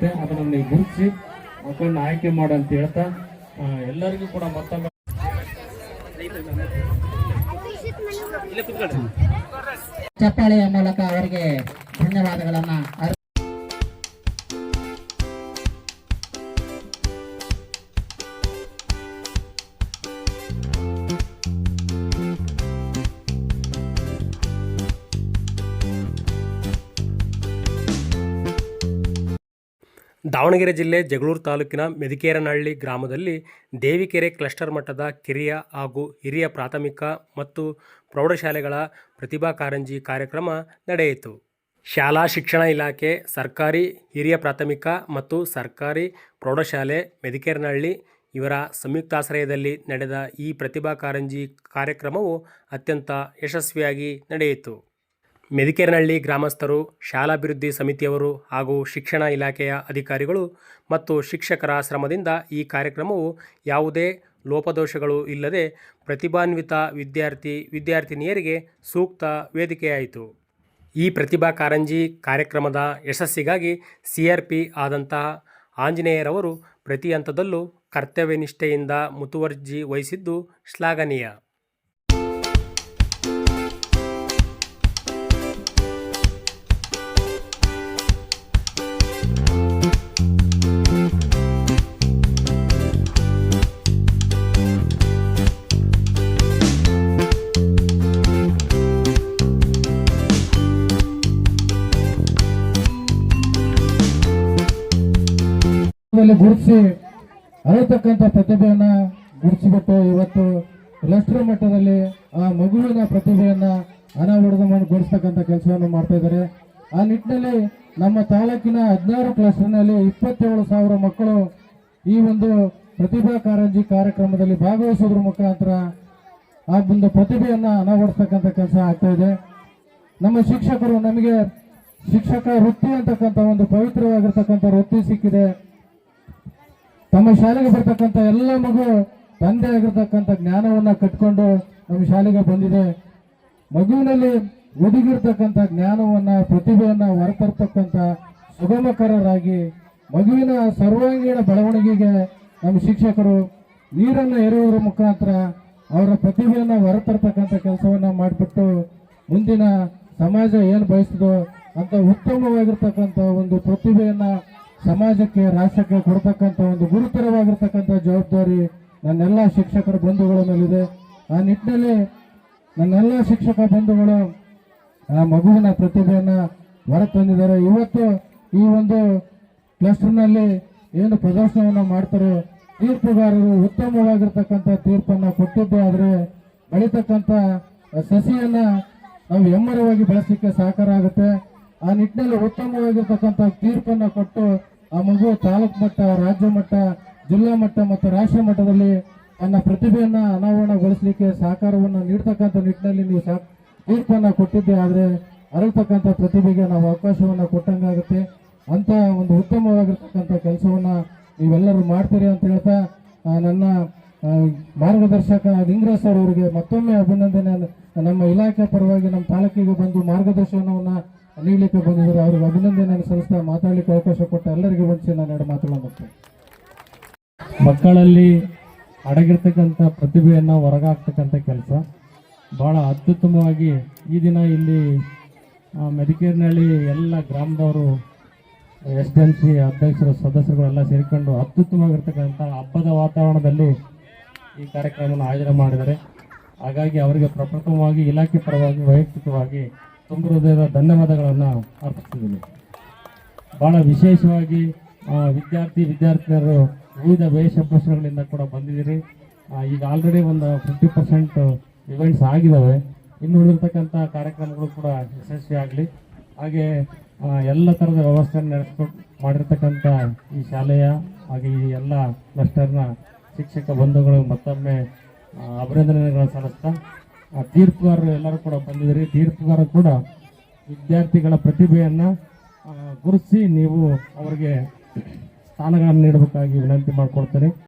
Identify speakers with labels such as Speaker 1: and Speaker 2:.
Speaker 1: ಇರುತ್ತೆ ಅದನ್ನು ನೀವು ಗುರುತಿಸಿ ಮಕ್ಕಳನ್ನ ಆಯ್ಕೆ ಮಾಡು ಅಂತ ಹೇಳ್ತಾ ಎಲ್ಲರಿಗೂ ಕೂಡ ಮತ್ತೊಮ್ಮೆ
Speaker 2: ಚಪ್ಪಾಳೆಯ ಮೂಲಕ ಅವರಿಗೆ ಧನ್ಯವಾದಗಳನ್ನ
Speaker 3: ದಾವಣಗೆರೆ ಜಿಲ್ಲೆ ಜಗಳೂರು ತಾಲೂಕಿನ ಮೆದಿಕೇರನಹಳ್ಳಿ ಗ್ರಾಮದಲ್ಲಿ ದೇವಿಕೆರೆ ಕ್ಲಸ್ಟರ್ ಮಟ್ಟದ ಕಿರಿಯ ಹಾಗೂ ಹಿರಿಯ ಪ್ರಾಥಮಿಕ ಮತ್ತು ಪ್ರೌಢಶಾಲೆಗಳ ಪ್ರತಿಭಾ ಕಾರಂಜಿ ಕಾರ್ಯಕ್ರಮ ನಡೆಯಿತು. ಶಾಲಾ ಶಿಕ್ಷಣ ಇಲಾಖೆ, ಸರ್ಕಾರಿ ಹಿರಿಯ ಪ್ರಾಥಮಿಕ ಮತ್ತು ಸರ್ಕಾರಿ ಪ್ರೌಢಶಾಲೆ, ಮೆದಿಕೇರನಹಳ್ಳಿ ಇವರ ಸಂಯುಕ್ತಾಶ್ರಯದಲ್ಲಿ ನಡೆದ ಈ ಪ್ರತಿಭಾ ಕಾರಂಜಿ ಕಾರ್ಯಕ್ರಮವು ಅತ್ಯಂತ ಯಶಸ್ವಿಯಾಗಿ ನಡೆಯಿತು. ಮೆದಿಕೇರನಹಳ್ಳಿ ಗ್ರಾಮಸ್ಥರು, ಶಾಲಾಭಿವೃದ್ಧಿ ಸಮಿತಿಯವರು ಹಾಗೂ ಶಿಕ್ಷಣ ಇಲಾಖೆಯ ಅಧಿಕಾರಿಗಳು ಮತ್ತು ಶಿಕ್ಷಕರ ಶ್ರಮದಿಂದ ಈ ಕಾರ್ಯಕ್ರಮವು ಯಾವುದೇ ಲೋಪದೋಷಗಳು ಇಲ್ಲದೆ ಪ್ರತಿಭಾನ್ವಿತ ವಿದ್ಯಾರ್ಥಿ, ವಿದ್ಯಾರ್ಥಿನಿಯರಿಗೆ ಸೂಕ್ತ ವೇದಿಕೆಯಾಯಿತು. ಈ ಪ್ರತಿಭಾ ಕಾರಂಜಿ ಕಾರ್ಯಕ್ರಮದ ಯಶಸ್ಸಿಗಾಗಿ ಸಿ ಆರ್ ಪಿ ಆದಂತಹ ಆಂಜನೇಯರವರು ಪ್ರತಿ ಹಂತದಲ್ಲೂ ಕರ್ತವ್ಯನಿಷ್ಠೆಯಿಂದ ಮುತುವರ್ಜಿ ವಹಿಸಿದ್ದು ಶ್ಲಾಘನೀಯ.
Speaker 4: ಮೇಲೆ ಗುರುತಿಸಿ ಅರಿತಕ್ಕಂಥ ಪ್ರತಿಭೆಯನ್ನ ಗುರುತಿಸಿಬಿಟ್ಟು ಇವತ್ತು ರಾಷ್ಟ್ರ ಮಟ್ಟದಲ್ಲಿ ಆ ಮಗುವಿನ ಪ್ರತಿಭೆಯನ್ನ ಅನಾವರಣಗೊಳಿಸ್ತಕ್ಕಂಥ ಕೆಲಸವನ್ನು ಮಾಡ್ತಾ ಇದ್ದಾರೆ. ಆ ನಿಟ್ಟಿನಲ್ಲಿ ನಮ್ಮ ತಾಲೂಕಿನ ಹದಿನಾರು ಕ್ಲಸ್ಟರ್ನಲ್ಲಿ ಇಪ್ಪತ್ತೇಳು ಸಾವಿರ ಮಕ್ಕಳು ಈ ಒಂದು ಪ್ರತಿಭಾ ಕಾರಂಜಿ ಕಾರ್ಯಕ್ರಮದಲ್ಲಿ ಭಾಗವಹಿಸೋದ್ರ ಮುಖಾಂತರ ಆ ಒಂದು ಪ್ರತಿಭೆಯನ್ನ ಅನಾವಡಿಸ್ತಕ್ಕಂಥ ಕೆಲಸ ಆಗ್ತಾ ಇದೆ. ನಮ್ಮ ಶಿಕ್ಷಕರು ನಮಗೆ ಶಿಕ್ಷಕ ವೃತ್ತಿ ಅಂತಕ್ಕಂಥ ಒಂದು ಪವಿತ್ರವಾಗಿರ್ತಕ್ಕಂಥ ವೃತ್ತಿ ಸಿಕ್ಕಿದೆ. ತಮ್ಮ ಶಾಲೆಗೆ ಬರ್ತಕ್ಕಂಥ ಎಲ್ಲ ಮಗು ತಂದೆ ಆಗಿರ್ತಕ್ಕಂಥ ಜ್ಞಾನವನ್ನ ಕಟ್ಕೊಂಡು ನಮ್ಮ ಶಾಲೆಗೆ ಬಂದಿದೆ. ಮಗುವಿನಲ್ಲಿ ಒದಗಿರ್ತಕ್ಕಂಥ ಜ್ಞಾನವನ್ನ, ಪ್ರತಿಭೆಯನ್ನು ಹೊರತರ್ತಕ್ಕಂಥ ಸುಗಮಕರರಾಗಿ ಮಗುವಿನ ಸರ್ವಾಂಗೀಣ ಬೆಳವಣಿಗೆಗೆ ನಮ್ಮ ಶಿಕ್ಷಕರು ನೀರನ್ನು ಎರೆಯುವುದರ ಮುಖಾಂತರ ಅವರ ಪ್ರತಿಭೆಯನ್ನು ಹೊರತರ್ತಕ್ಕಂಥ ಕೆಲಸವನ್ನ ಮಾಡಿಬಿಟ್ಟು ಮುಂದಿನ ಸಮಾಜ ಏನು ಬಯಸ್ತದೋ ಅಂತ ಉತ್ತಮವಾಗಿರ್ತಕ್ಕಂಥ ಒಂದು ಪ್ರತಿಭೆಯನ್ನ ಸಮಾಜಕ್ಕೆ ರಾಷ್ಟ್ರಕ್ಕೆ ಕೊಡ್ತಕ್ಕಂಥ ಒಂದು ಗುರುತರವಾಗಿರ್ತಕ್ಕಂಥ ಜವಾಬ್ದಾರಿ ನನ್ನೆಲ್ಲ ಶಿಕ್ಷಕರ ಬಂಧುಗಳ ಮೇಲಿದೆ. ಆ ನಿಟ್ಟಿನಲ್ಲಿ ನನ್ನೆಲ್ಲ ಶಿಕ್ಷಕ ಬಂಧುಗಳು ಆ ಮಗುವಿನ ಪ್ರತಿಭೆಯನ್ನು ಹೊರತಂದಿದ್ದಾರೆ. ಇವತ್ತು ಈ ಒಂದು ಕ್ಲಸ್ಟರ್ನಲ್ಲಿ ಏನು ಪ್ರದರ್ಶನವನ್ನು ಮಾಡ್ತಾರೆ, ತೀರ್ಪುಗಾರರು ಉತ್ತಮವಾಗಿರ್ತಕ್ಕಂಥ ತೀರ್ಪನ್ನು ಕೊಟ್ಟಿದ್ದೇ. ಆದರೆ ಬೆಳೀತಕ್ಕಂಥ ಸಸಿಯನ್ನು ನಾವು ಹೆಮ್ಮರವಾಗಿ ಬೆಳೆಸಲಿಕ್ಕೆ ಸಹಕಾರ ಆಗುತ್ತೆ ಆ ನಿಟ್ಟಿನಲ್ಲಿ ಉತ್ತಮವಾಗಿರ್ತಕ್ಕಂಥ ತೀರ್ಪನ್ನ ಕೊಟ್ಟು ಆ ಮಗು ತಾಲೂಕು ಮಟ್ಟ, ರಾಜ್ಯ ಮಟ್ಟ, ಜಿಲ್ಲಾ ಮಟ್ಟ ಮತ್ತು ರಾಷ್ಟ್ರ ಮಟ್ಟದಲ್ಲಿ ತನ್ನ ಪ್ರತಿಭೆಯನ್ನ ಅನಾವರಣಗೊಳಿಸಲಿಕ್ಕೆ ಸಹಕಾರವನ್ನು ನೀಡ್ತಕ್ಕಂಥ ನಿಟ್ಟಿನಲ್ಲಿ ನೀವು ಸಾ ತೀರ್ಪನ್ನ ಕೊಟ್ಟಿದ್ದೆ ಆದ್ರೆ ಅರಳ್ತಕ್ಕಂಥ ಪ್ರತಿಭೆಗೆ ನಾವು ಅವಕಾಶವನ್ನ ಕೊಟ್ಟಂಗಾಗುತ್ತೆ. ಅಂತ ಒಂದು ಉತ್ತಮವಾಗಿರ್ತಕ್ಕಂಥ ಕೆಲಸವನ್ನ ನೀವೆಲ್ಲರೂ ಮಾಡ್ತೀರಿ ಅಂತ ಹೇಳ್ತಾ ನನ್ನ ಮಾರ್ಗದರ್ಶಕ ಲಿಂಗರಾಜ್ ಸರ್ ಅವರಿಗೆ ಮತ್ತೊಮ್ಮೆ ಅಭಿನಂದನೆ. ನಮ್ಮ ಇಲಾಖೆ ಪರವಾಗಿ ನಮ್ಮ ತಾಲೂಕಿಗೆ ಬಂದು ಮಾರ್ಗದರ್ಶನವನ್ನ ನೀಡಲಿಕ್ಕೆ ಬಂದಿದ್ದಾರೆ. ಅವ್ರಿಗೆ ಅಭಿನಂದನೆ ಸಲ್ಲಿಸ್ತಾ ಮಾತಾಡಲಿಕ್ಕೆ ಅವಕಾಶ ಕೊಟ್ಟ ಎಲ್ಲರಿಗೂ ವಂಚಿಸಿ ನಾನು ಎರಡು ಮಾತುಗಳನ್ನು.
Speaker 1: ಮಕ್ಕಳಲ್ಲಿ ಅಡಗಿರ್ತಕ್ಕಂಥ ಪ್ರತಿಭೆಯನ್ನು ಹೊರಗಾಗ್ತಕ್ಕಂಥ ಕೆಲಸ. ಭಾಳ ಅತ್ಯುತ್ತಮವಾಗಿ ಈ ದಿನ ಇಲ್ಲಿ ಮೆದಿಕೇರಿನಲ್ಲಿ ಎಲ್ಲ ಗ್ರಾಮದವರು ಎಸ್ ಡಿ ಎಂ ಸಿ ಅಧ್ಯಕ್ಷರು, ಸದಸ್ಯರುಗಳೆಲ್ಲ ಸೇರಿಕೊಂಡು ಅತ್ಯುತ್ತಮವಾಗಿರ್ತಕ್ಕಂಥ ಹಬ್ಬದ ವಾತಾವರಣದಲ್ಲಿ ಈ ಕಾರ್ಯಕ್ರಮವನ್ನು ಆಯೋಜನೆ ಮಾಡಿದ್ದಾರೆ. ಹಾಗಾಗಿ ಅವರಿಗೆ ಪ್ರಪ್ರಥಮವಾಗಿ ಇಲಾಖೆ ಪರವಾಗಿ, ವೈಯಕ್ತಿಕವಾಗಿ ತುಂಬ ಧನ್ಯವಾದಗಳನ್ನು ಅರ್ಪಿಸ್ತಿದ್ದೀನಿ. ಬಹಳ ವಿಶೇಷವಾಗಿ ವಿದ್ಯಾರ್ಥಿ, ವಿದ್ಯಾರ್ಥಿನಿಯರು ವಿವಿಧ ವೇಷಭೂಷಣಗಳಿಂದ ಕೂಡ ಬಂದಿದ್ದೀರಿ. ಈಗ ಆಲ್ರೆಡಿ ಒಂದು ಫಿಫ್ಟಿ ಪರ್ಸೆಂಟ್ ಇವೆಂಟ್ಸ್ ಆಗಿದ್ದಾವೆ ಇನ್ನು ಉಳಿದಿರ್ತಕ್ಕಂಥ ಕಾರ್ಯಕ್ರಮಗಳು ಕೂಡ ಯಶಸ್ವಿ ಆಗಲಿ. ಹಾಗೆ ಎಲ್ಲ ಥರದ ವ್ಯವಸ್ಥೆಯನ್ನು ನಡೆಸ್ಕೊಟ್ಟು ಮಾಡಿರ್ತಕ್ಕಂಥ ಈ ಶಾಲೆಯ ಹಾಗೆ ಈ ಎಲ್ಲ ಕ್ಲಸ್ಟರ್ನ ಶಿಕ್ಷಕ ಬಂಧುಗಳು ಮತ್ತೊಮ್ಮೆ ಅಭಿನಂದನೆಗಳನ್ನು ಸಲ್ಲಿಸ್ತಾ ತೀರ್ಪುಗಾರರು ಎಲ್ಲರೂ ಕೂಡ ಬಂದಿದ್ದೀರಿ. ತೀರ್ಪುಗಾರರು ಕೂಡ ವಿದ್ಯಾರ್ಥಿಗಳ ಪ್ರತಿಭೆಯನ್ನು ಗುರುತಿಸಿ ನೀವು ಅವರಿಗೆ ಸ್ಥಾನಗಳನ್ನು ನೀಡಬೇಕಾಗಿ ವಿನಂತಿ ಮಾಡಿಕೊಡ್ತೇನೆ